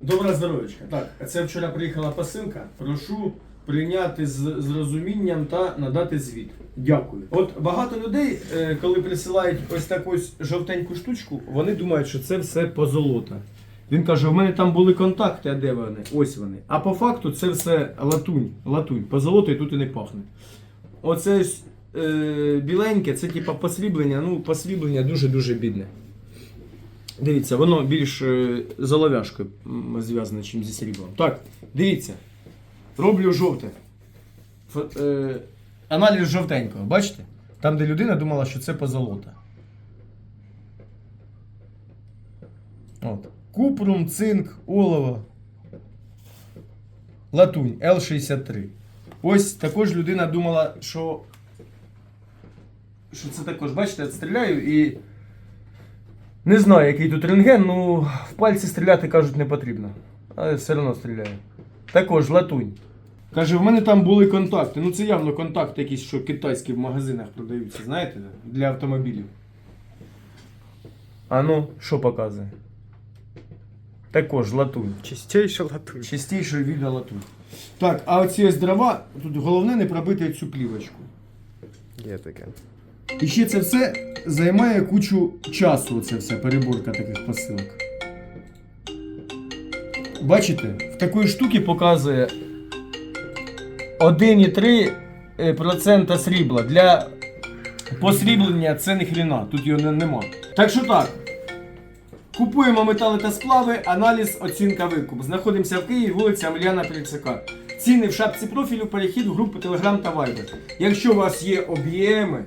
Добра здоров'ячка. Так, це вчора приїхала посилка. Прошу прийняти з, з розумінням та надати звіт. Дякую. От багато людей, е, коли присилають ось таку ось жовтеньку штучку, вони думають, що це все позолота. Він каже: у мене там були контакти, а де вони? Ось вони. А по факту це все латунь. Латунь. Позолотою тут і не пахне. Оце ось, е, біленьке, це типа посріблення, ну, посріблення дуже-дуже бідне. Дивіться, воно більш е, з зв'язане, чим зі сріблом. Так, дивіться. Роблю жовте. Е, аналіз жовтенького, бачите? Там, де людина думала, що це позолота. От. Купрум, цинк, олово. Латунь Л63. Ось також людина думала, що. Що це також, бачите, я стріляю і. Не знаю, який тут рентген, ну в пальці стріляти кажуть не потрібно. Але все одно стріляю. Також латунь. Каже, в мене там були контакти. Ну це явно контакти якісь, що китайські в магазинах продаються, знаєте, для автомобілів. А ну, що показує? Також латунь. Чистейша латунь. Чистіший від латунь. Так, а оці ось дрова, тут головне не пробити цю плівочку. Є таке. І ще це все займає кучу часу, це вся переборка таких посилок. Бачите, в такої штуки показує 1,3% срібла. Для посріблення це не хріна, тут його не- нема. Так що так. Купуємо метали та сплави, аналіз, оцінка викуп. Знаходимося в Києві, вулиця Амеліана Перецяка. Ціни в шапці профілю, перехід в групу Telegram та Viber. Якщо у вас є об'єми,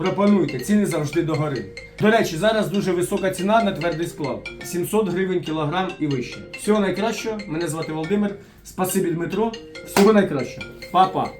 пропонуйте, ціни завжди догори. До речі, зараз дуже висока ціна на твердий сплав. 700 гривень кілограм і вище. Всього найкращого. Мене звати Володимир. Спасибі Дмитро. Всього найкращого. Па-па.